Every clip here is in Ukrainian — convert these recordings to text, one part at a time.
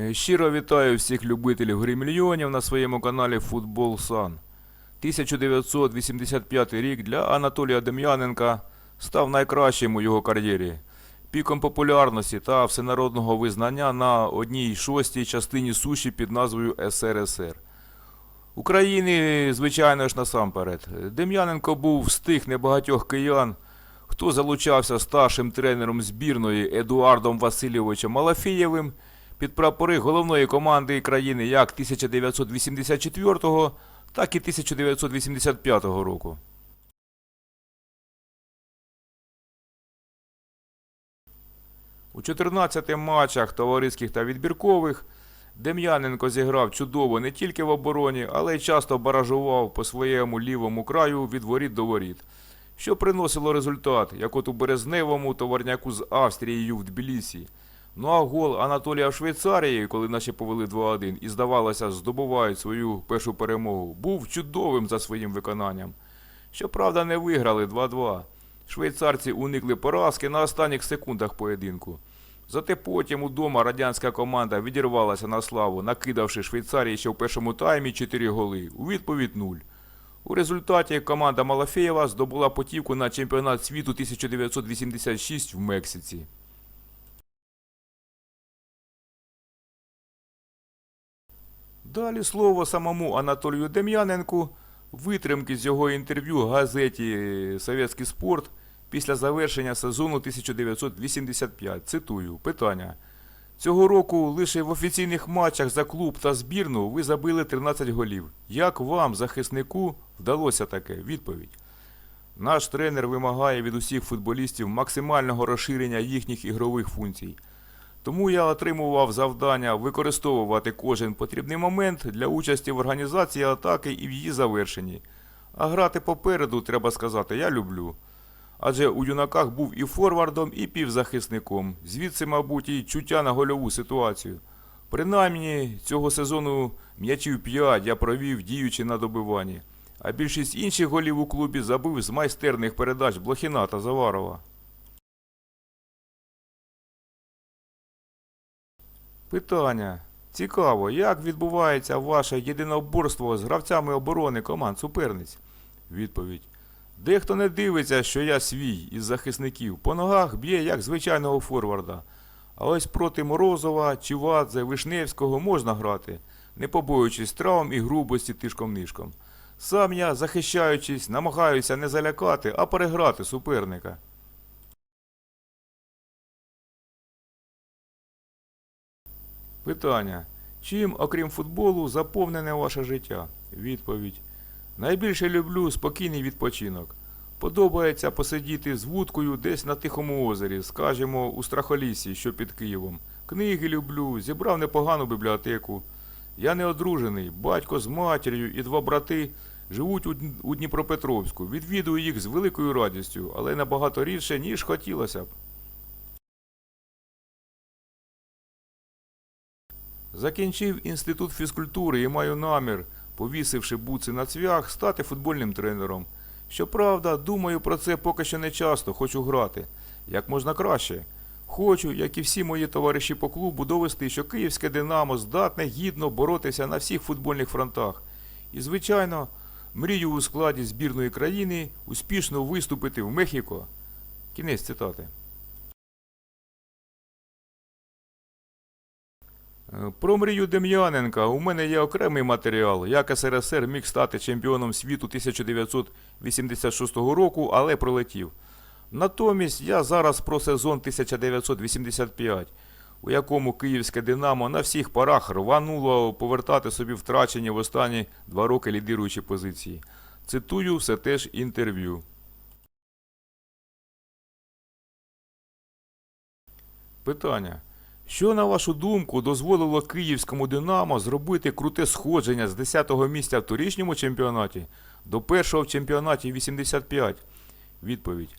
Е, Щиро вітаю всіх любителів гри мільйонів на своєму каналі Футбол Сан. 1985 рік для Анатолія Дем'яненка став найкращим у його кар'єрі. Піком популярності та всенародного визнання на одній шостій частині суші під назвою СРСР. України, звичайно ж, насамперед. Дем'яненко був з тих небагатьох киян, хто залучався старшим тренером збірної Едуардом Васильовичем Малафієвим під прапори головної команди країни як 1984, так і 1985 року. У 14 матчах товариських та відбіркових Дем'яненко зіграв чудово не тільки в обороні, але й часто баражував по своєму лівому краю від воріт до воріт, що приносило результат, як от у березневому товарняку з Австрією в Тбілісі. Ну а гол Анатолія Швейцарії, коли наші повели 2-1 і, здавалося, здобувають свою першу перемогу, був чудовим за своїм виконанням. Щоправда, не виграли 2-2. Швейцарці уникли поразки на останніх секундах поєдинку. Зате потім удома радянська команда відірвалася на славу, накидавши Швейцарії ще в першому таймі 4 голи. У відповідь 0. У результаті команда Малафеєва здобула потівку на чемпіонат світу 1986 в Мексиці. Далі слово самому Анатолію Дем'яненку, витримки з його інтерв'ю газеті «Советський спорт» після завершення сезону 1985. Цитую, питання. Цього року лише в офіційних матчах за клуб та збірну ви забили 13 голів. Як вам, захиснику, вдалося таке? Відповідь. Наш тренер вимагає від усіх футболістів максимального розширення їхніх ігрових функцій. Тому я отримував завдання використовувати кожен потрібний момент для участі в організації атаки і в її завершенні. А грати попереду, треба сказати, я люблю. Адже у юнаках був і форвардом, і півзахисником. Звідси, мабуть, і чуття на гольову ситуацію. Принаймні, цього сезону м'ячів 5 я провів, діючи на добиванні. А більшість інших голів у клубі забив з майстерних передач Блохіна та Заварова. Питання. Цікаво, як відбувається ваше єдиноборство з гравцями оборони команд суперниць? Відповідь. Дехто не дивиться, що я свій із захисників. По ногах б'є як звичайного форварда. А ось проти Морозова, Чівадзе, Вишневського можна грати, не побоюючись травм і грубості тишком-нишком. Сам я, захищаючись, намагаюся не залякати, а переграти суперника. Питання. Чим, окрім футболу, заповнене ваше життя? Відповідь. Найбільше люблю спокійний відпочинок. Подобається посидіти з вудкою десь на Тихому озері, скажімо, у Страхолісі, що під Києвом. Книги люблю, зібрав непогану бібліотеку. Я не одружений, батько з матір'ю і два брати живуть у Дніпропетровську. Відвідую їх з великою радістю, але набагато рідше, ніж хотілося б. Закінчив інститут фізкультури і маю намір, повісивши буци на цвях, стати футбольним тренером. Щоправда, думаю про це поки що не часто, хочу грати. Як можна краще. Хочу, як і всі мої товариші по клубу, довести, що київське Динамо здатне гідно боротися на всіх футбольних фронтах. І, звичайно, мрію у складі збірної країни успішно виступити в Мехіко. Кінець цитати. Про мрію Дем'яненка у мене є окремий матеріал, як СРСР міг стати чемпіоном світу 1986 року, але пролетів. Натомість я зараз про сезон 1985, у якому київське Динамо на всіх парах рвануло повертати собі втрачені в останні два роки лідируючі позиції. Цитую все теж інтерв'ю. Питання. Що, на вашу думку, дозволило київському Динамо зробити круте сходження з 10-го місця в торічньому чемпіонаті до першого в чемпіонаті 85? Відповідь.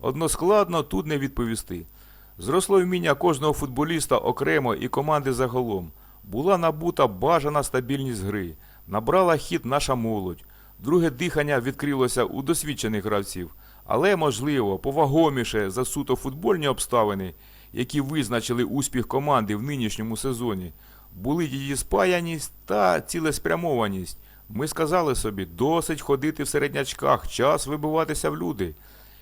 Односкладно тут не відповісти. Зросло вміння кожного футболіста окремо і команди загалом. Була набута бажана стабільність гри. Набрала хід наша молодь. Друге дихання відкрилося у досвідчених гравців. Але, можливо, повагоміше за суто футбольні обставини, які визначили успіх команди в нинішньому сезоні, були її спаяність та цілеспрямованість. Ми сказали собі, досить ходити в середнячках, час вибиватися в люди.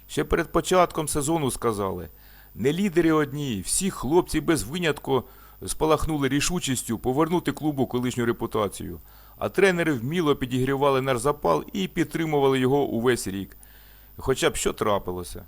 Ще перед початком сезону сказали. Не лідери одні, всі хлопці без винятку спалахнули рішучістю повернути клубу колишню репутацію. А тренери вміло підігрівали наш запал і підтримували його увесь рік. Хоча б що трапилося.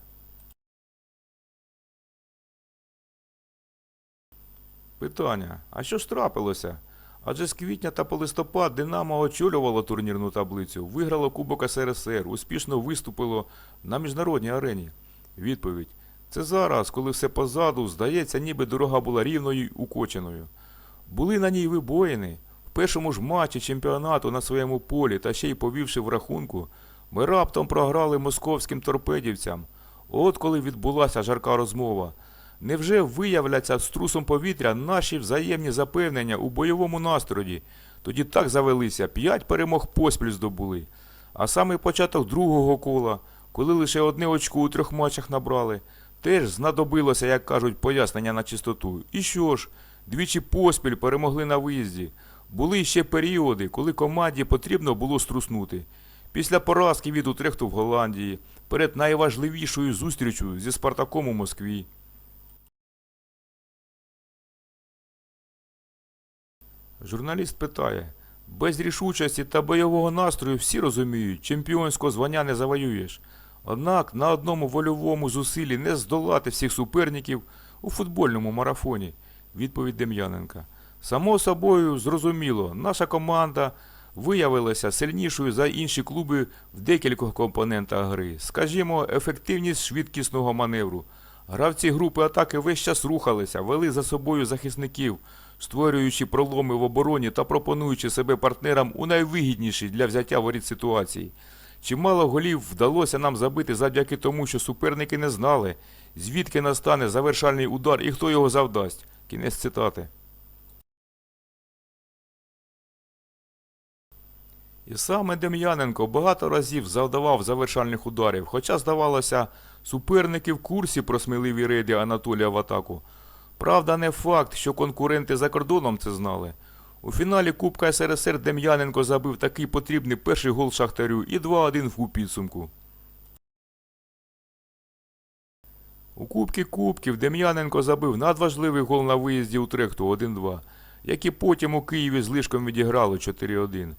Питання: а що ж трапилося? Адже з квітня та по листопад Динамо очолювало турнірну таблицю, виграло Кубок СРСР, успішно виступило на міжнародній арені. Відповідь: це зараз, коли все позаду, здається, ніби дорога була рівною й укоченою. Були на ній вибоїни. В першому ж матчі чемпіонату на своєму полі та ще й повівши в рахунку, ми раптом програли московським торпедівцям. От коли відбулася жарка розмова. Невже виявляться струсом повітря наші взаємні запевнення у бойовому настрої? Тоді так завелися, п'ять перемог поспіль здобули. А саме початок другого кола, коли лише одне очко у трьох матчах набрали, теж знадобилося, як кажуть, пояснення на чистоту. І що ж, двічі поспіль перемогли на виїзді. Були ще періоди, коли команді потрібно було струснути. Після поразки від Утрехту в Голландії, перед найважливішою зустрічю зі Спартаком у Москві. Журналіст питає: без рішучості та бойового настрою всі розуміють, чемпіонського звання не завоюєш. Однак на одному вольовому зусиллі не здолати всіх суперників у футбольному марафоні. Відповідь Дем'яненка. Само собою, зрозуміло, наша команда виявилася сильнішою за інші клуби в декількох компонентах гри. Скажімо, ефективність швидкісного маневру. Гравці групи атаки весь час рухалися, вели за собою захисників, створюючи проломи в обороні та пропонуючи себе партнерам у найвигіднішій для взяття воріт ситуації. Чимало голів вдалося нам забити завдяки тому, що суперники не знали, звідки настане завершальний удар і хто його завдасть. Кінець цитати. І саме Дем'яненко багато разів завдавав завершальних ударів, хоча, здавалося, суперники в курсі про сміливі рейди Анатолія в атаку. Правда, не факт, що конкуренти за кордоном це знали. У фіналі Кубка СРСР Дем'яненко забив такий потрібний перший гол Шахтарю і 2-1 в підсумку. У Кубки Кубків Дем'яненко забив надважливий гол на виїзді у Трехту 1-2, який потім у Києві з лишком відіграли 4-1.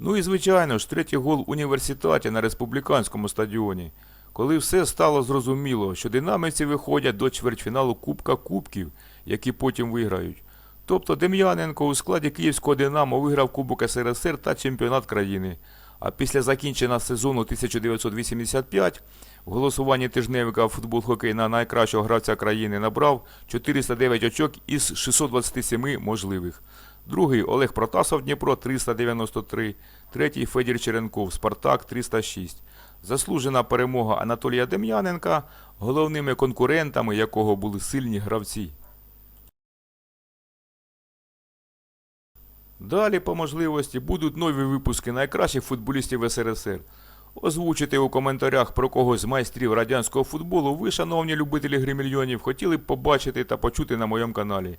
Ну і звичайно ж, третій гол в університеті на республіканському стадіоні, коли все стало зрозуміло, що динамівці виходять до чвертьфіналу Кубка Кубків, які потім виграють. Тобто Дем'яненко у складі Київського Динамо виграв Кубок СРСР та чемпіонат країни. А після закінчення сезону 1985 в голосуванні тижневика футбол хокей на найкращого гравця країни набрав 409 очок із 627 можливих. Другий Олег Протасов Дніпро 393, третій Федір Черенков Спартак 306. Заслужена перемога Анатолія Дем'яненка, головними конкурентами якого були сильні гравці. Далі, по можливості, будуть нові випуски найкращих футболістів СРСР. Озвучити у коментарях про когось з майстрів радянського футболу ви, шановні любителі гри мільйонів, хотіли б побачити та почути на моєму каналі.